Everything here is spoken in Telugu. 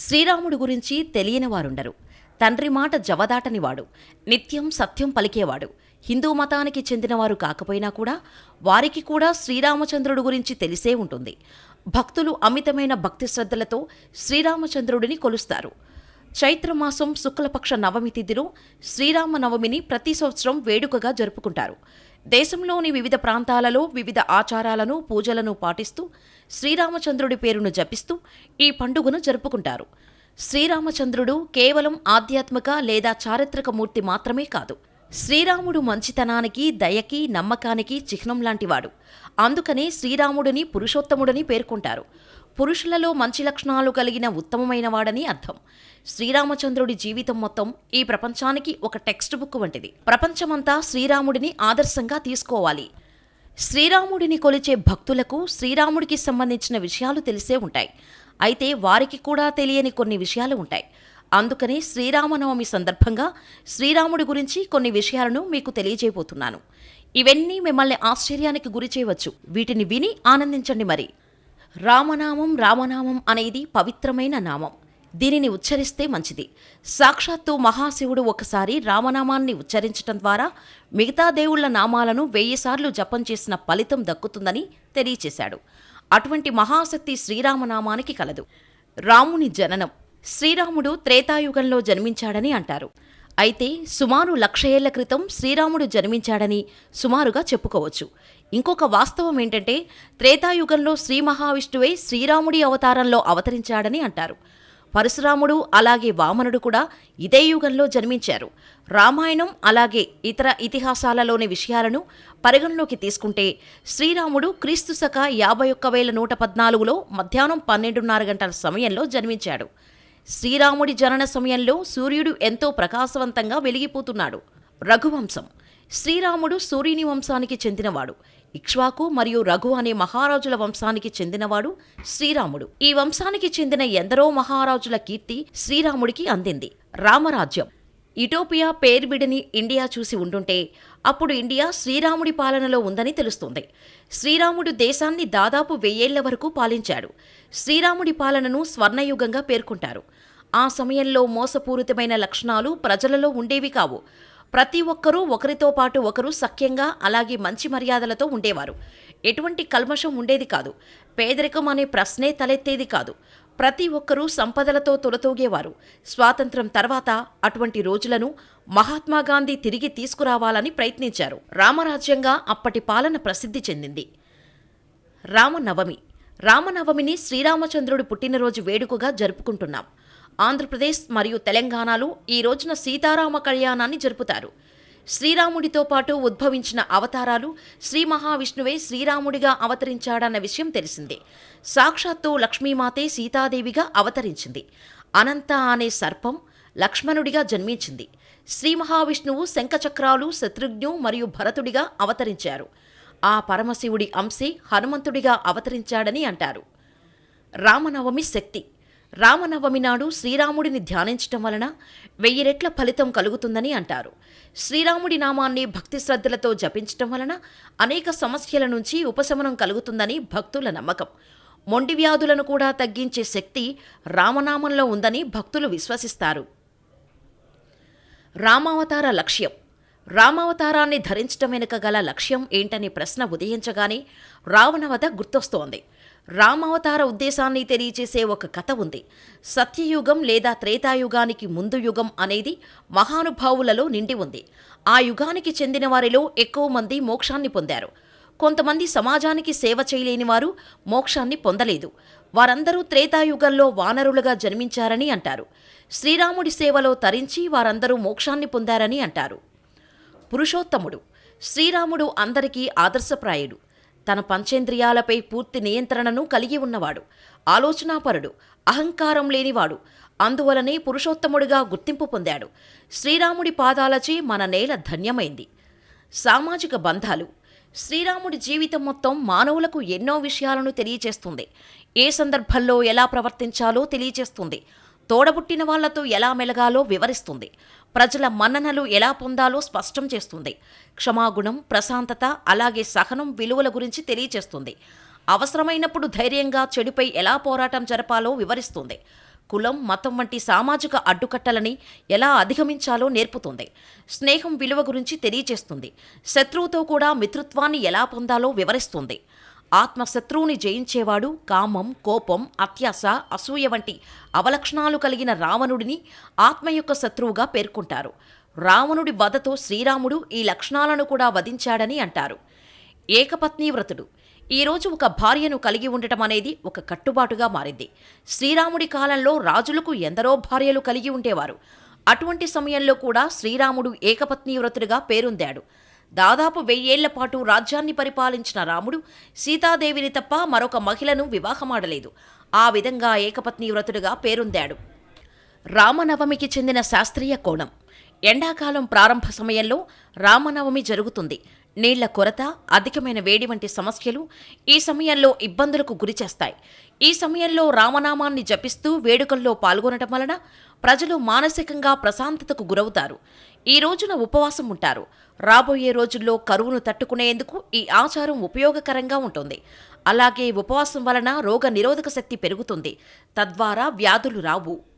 శ్రీరాముడు గురించి తెలియని వారుండరు. తండ్రి మాట జవదాటనివాడు నిత్యం సత్యం పలికేవాడు. హిందూ మతానికి చెందినవారు కాకపోయినా కూడా వారికి కూడా శ్రీరామచంద్రుడు గురించి తెలిసే ఉంటుంది. భక్తులు అమితమైన భక్తి శ్రద్ధలతో శ్రీరామచంద్రుడిని కొలుస్తారు. చైత్రమాసం శుక్లపక్ష నవమి తిథిలో శ్రీరామ నవమిని ప్రతి సంవత్సరం వేడుకగా జరుపుకుంటారు. దేశంలోని వివిధ ప్రాంతాలలో వివిధ ఆచారాలను పూజలను పాటిస్తూ శ్రీరామచంద్రుడి పేరును జపిస్తూ ఈ పండుగను జరుపుకుంటారు. శ్రీరామచంద్రుడు కేవలం ఆధ్యాత్మిక లేదా చారిత్రక మూర్తి మాత్రమే కాదు. శ్రీరాముడు మంచితనానికి దయకి నమ్మకానికి చిహ్నం లాంటివాడు. అందుకనే శ్రీరాముడిని పురుషోత్తముడని పేర్కొంటారు. పురుషులలో మంచి లక్షణాలు కలిగిన ఉత్తమమైన వాడని అర్థం. శ్రీరామచంద్రుడి జీవితం మొత్తం ఈ ప్రపంచానికి ఒక టెక్స్ట్ బుక్ వంటిది. ప్రపంచమంతా శ్రీరాముడిని ఆదర్శంగా తీసుకోవాలి. శ్రీరాముడిని కొలిచే భక్తులకు శ్రీరాముడికి సంబంధించిన విషయాలు తెలిసే ఉంటాయి. అయితే వారికి కూడా తెలియని కొన్ని విషయాలు ఉంటాయి. అందుకనే శ్రీరామనవమి సందర్భంగా శ్రీరాముడి గురించి కొన్ని విషయాలను మీకు తెలియజేయబోతున్నాను. ఇవన్నీ మిమ్మల్ని ఆశ్చర్యానికి గురి చేయవచ్చు. వీటిని విని ఆనందించండి మరి. రామనామం రామనామం అనేది పవిత్రమైన నామం. దీనిని ఉచ్చరిస్తే మంచిది. సాక్షాత్తు మహాశివుడు ఒకసారి రామనామాన్ని ఉచ్చరించటం ద్వారా మిగతా దేవుళ్ళ నామాలను వెయ్యిసార్లు జపం చేసిన ఫలితం దక్కుతుందని తెలియచేశాడు. అటువంటి మహాశక్తి శ్రీరామనామానికి కలదు. రాముని జననం శ్రీరాముడు త్రేతాయుగంలో జన్మించాడని అంటారు. అయితే సుమారు లక్ష ఏళ్ళ క్రితం శ్రీరాముడు జన్మించాడని సుమారుగా చెప్పుకోవచ్చు. ఇంకొక వాస్తవం ఏంటంటే త్రేతాయుగంలో శ్రీ మహావిష్ణువే శ్రీరాముడి అవతారంలో అవతరించాడని అంటారు. పరశురాముడు అలాగే వామనుడు కూడా ఇదే యుగంలో జన్మించారు. రామాయణం అలాగే ఇతర ఇతిహాసాలలోని విషయాలను పరిగణలోకి తీసుకుంటే శ్రీరాముడు క్రీస్తు శక యాభై ఒక్క వేల నూట పద్నాలుగులో మధ్యాహ్నం పన్నెండున్నర గంటల సమయంలో జన్మించాడు. శ్రీరాముడి జనన సమయంలో సూర్యుడు ఎంతో ప్రకాశవంతంగా వెలిగిపోతున్నాడు. రఘువంశం శ్రీరాముడు సూర్యుని వంశానికి చెందినవాడు. ఇక్ష్వాకు మరియు రఘు అనే మహారాజుల వంశానికి చెందినవాడు శ్రీరాముడు. ఈ వంశానికి చెందిన ఎందరో మహారాజుల కీర్తి శ్రీరాముడికి అందింది. రామరాజ్యం. ఇటోపియా పేర్విడిని ఇండియా చూసి ఉండుంటే అప్పుడు ఇండియా శ్రీరాముడి పాలనలో ఉందని తెలుస్తుంది. శ్రీరాముడు దేశాన్ని దాదాపు వెయ్యేళ్ళ వరకు పాలించాడు. శ్రీరాముడి పాలనను స్వర్ణయుగంగా పేర్కొంటారు. ఆ సమయంలో మోసపూరితమైన లక్షణాలు ప్రజలలో ఉండేవి కావు. ప్రతి ఒక్కరూ ఒకరితో పాటు ఒకరు సఖ్యంగా అలాగే మంచి మర్యాదలతో ఉండేవారు. ఎటువంటి కల్మషం ఉండేది కాదు. పేదరికం అనే ప్రశ్నే తలెత్తేది కాదు. ప్రతి ఒక్కరూ సంపదలతో తొలతూగేవారు. స్వాతంత్రం తర్వాత అటువంటి రోజులను మహాత్మాగాంధీ తిరిగి తీసుకురావాలని ప్రయత్నించారు. రామరాజ్యంగా అప్పటి పాలన ప్రసిద్ధి చెందింది. రామనవమి. రామనవమిని శ్రీరామచంద్రుడి పుట్టినరోజు వేడుకగా జరుపుకుంటున్నాం. ఆంధ్రప్రదేశ్ మరియు తెలంగాణలో ఈ రోజున సీతారామ కళ్యాణాన్ని జరుపుతారు. శ్రీరాముడితో పాటు ఉద్భవించిన అవతారాలు శ్రీ మహావిష్ణువే శ్రీరాముడిగా అవతరించాడన్న విషయం తెలిసిందే. సాక్షాత్తు లక్ష్మీమాతే సీతాదేవిగా అవతరించింది. అనంత అనే సర్పం లక్ష్మణుడిగా జన్మించింది. శ్రీ మహావిష్ణువు శంఖచక్రాలు శత్రుఘ్ను మరియు భరతుడిగా అవతరించారు. ఆ పరమశివుడి అంశే హనుమంతుడిగా అవతరించాడని అంటారు. రామనవమి శక్తి రామనవమి నాడు శ్రీరాముడిని ధ్యానించటం వలన వెయ్యి రెట్ల ఫలితం కలుగుతుందని అంటారు. శ్రీరాముడి నామాన్ని భక్తి శ్రద్ధలతో జపించటం వలన అనేక సమస్యల నుంచి ఉపశమనం కలుగుతుందని భక్తుల నమ్మకం. మొండి వ్యాధులను కూడా తగ్గించే శక్తి రామనామంలో ఉందని భక్తులు విశ్వసిస్తారు. రామావతార లక్ష్యం. రామావతారాన్ని ధరించటం వెనుక గల లక్ష్యం ఏంటనే ప్రశ్న ఉదయించగానే రావణవధ గుర్తొస్తోంది. రామావతార ఉద్దేశాన్ని తెలియచేసే ఒక కథ ఉంది. సత్యయుగం లేదా త్రేతాయుగానికి ముందు యుగం అనేది మహానుభావులలో నిండి ఉంది. ఆ యుగానికి చెందిన వారిలో ఎక్కువ మంది మోక్షాన్ని పొందారు. కొంతమంది సమాజానికి సేవ చేయలేని వారు మోక్షాన్ని పొందలేదు. వారందరూ త్రేతాయుగంలో వానరులుగా జన్మించారని అంటారు. శ్రీరాముడి సేవలో తరించి వారందరూ మోక్షాన్ని పొందారని అంటారు. పురుషోత్తముడు. శ్రీరాముడు అందరికీ ఆదర్శప్రాయుడు. తన పంచేంద్రియాలపై పూర్తి నియంత్రణను కలిగి ఉన్నవాడు. ఆలోచనాపరుడు అహంకారం లేనివాడు. అందువలనే పురుషోత్తముడిగా గుర్తింపు పొందాడు. శ్రీరాముడి పాదాలచే మన నేల ధన్యమైంది. సామాజిక బంధాలు. శ్రీరాముడి జీవితం మొత్తం మానవులకు ఎన్నో విషయాలను తెలియచేస్తుంది. ఏ సందర్భంలో ఎలా ప్రవర్తించాలో తెలియచేస్తుంది. తోడబుట్టిన వాళ్ళతో ఎలా మెలగాలో వివరిస్తుంది. ప్రజల మన్ననలు ఎలా పొందాలో స్పష్టం చేస్తుంది. క్షమాగుణం ప్రశాంతత అలాగే సహనం విలువల గురించి తెలియచేస్తుంది. అవసరమైనప్పుడు ధైర్యంగా చెడుపై ఎలా పోరాటం జరపాలో వివరిస్తుంది. కులం మతం వంటి సామాజిక అడ్డుకట్టలని ఎలా అధిగమించాలో నేర్పుతుంది. స్నేహం విలువ గురించి తెలియచేస్తుంది. శత్రువుతో కూడా మిత్రుత్వాన్ని ఎలా పొందాలో వివరిస్తుంది. ఆత్మశత్రువుని జయించేవాడు కామం కోపం అత్యాస అసూయ వంటి అవలక్షణాలు కలిగిన రావణుడిని ఆత్మ యొక్క శత్రువుగా పేర్కొంటారు. రావణుడి వధతో శ్రీరాముడు ఈ లక్షణాలను కూడా వధించాడని అంటారు. ఏకపత్ని వ్రతుడు. ఈరోజు ఒక భార్యను కలిగి ఉండటం అనేది ఒక కట్టుబాటుగా మారింది. శ్రీరాముడి కాలంలో రాజులకు ఎందరో భార్యలు కలిగి ఉండేవారు. అటువంటి సమయంలో కూడా శ్రీరాముడు ఏకపత్ని వ్రతుడిగా పేరొందాడు. దాదాపు వెయ్యేళ్ళ పాటు రాజ్యాన్ని పరిపాలించిన రాముడు సీతాదేవిని తప్ప మరొక మహిళను వివాహమాడలేదు. ఆ విధంగా ఏకపత్ని వ్రతుడుగా పేరొందాడు. రామనవమికి చెందిన శాస్త్రీయ కోణం. ఎండాకాలం ప్రారంభ సమయంలో రామనవమి జరుగుతుంది. నీళ్ళ కొరత అధికమైన వేడి వంటి సమస్యలు ఈ సమయంలో ఇబ్బందులకు గురిచేస్తాయి ఈ సమయంలో రామనామాన్ని జపిస్తూ వేడుకల్లో పాల్గొనటం వలన ప్రజలు మానసికంగా ప్రశాంతతకు గురవుతారు. ఈ రోజున ఉపవాసం ఉంటారు. రాబోయే రోజుల్లో కరువును తట్టుకునేందుకు ఈ ఆచారం ఉపయోగకరంగా ఉంటుంది. అలాగే ఉపవాసం వలన రోగ నిరోధక శక్తి పెరుగుతుంది. తద్వారా వ్యాధులు రావు.